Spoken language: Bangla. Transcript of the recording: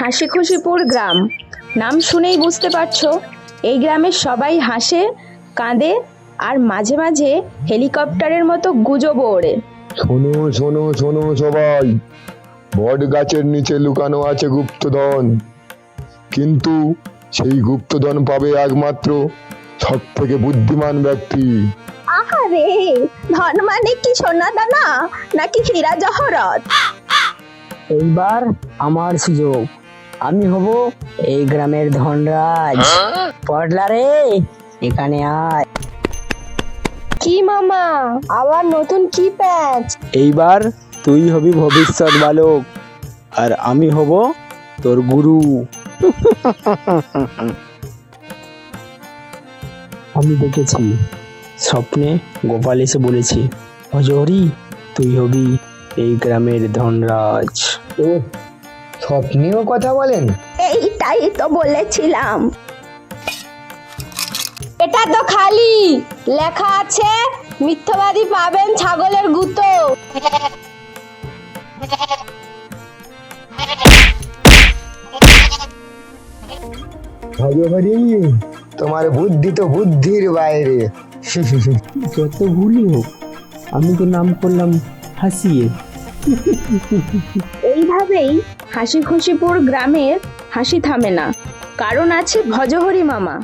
হাসি খুশিপুর গ্রাম। নাম শুনেই বুঝতে পারছ এই গ্রামের সবাই হাসে কাঁদে আর মাঝে মাঝে হেলিকপ্টারের মতো গুজবও ওড়ে। শোনো শোনো শোনো সবাই বট গাছের নিচে লুকানো আছে গুপ্তধন। কিন্তু সেই গুপ্তধন পাবে একমাত্র সব থেকে বুদ্ধিমান ব্যক্তি। আহারে ধন মানে কি সোনা দানা নাকি হীরা জহরত? এইবার আমার সুযোগ। আমি হব এই গ্রামের ধনরাজ। পটলা রে এখানে আয়। কি মামা? আবার নতুন কি প্যাচ? এইবার তুই হবি ভবিষ্যৎ বালক আর আমি হব তোর গুরু। আমি দেখেছি স্বপ্নে গোপাল এসে বলেছে অজহরি তুই হবি এই গ্রামের ধনরাজ। ও স্বপ্নেও কথা বলেন? এইটাই তো বলেছিলাম। এটা তো খালি। লেখা আছে মিথ্যাবাদী পাবেন ছাগলের গুতো। হরি তোমার বুদ্ধি তো বুদ্ধির বাইরে। যত ভুলই হোক আমি তো নাম করলাম হাসিয়ে। এইভাবেই হাসি খুশিপুর গ্রামের হাসি থামে না। কারণ আছে ভজহরি মামা।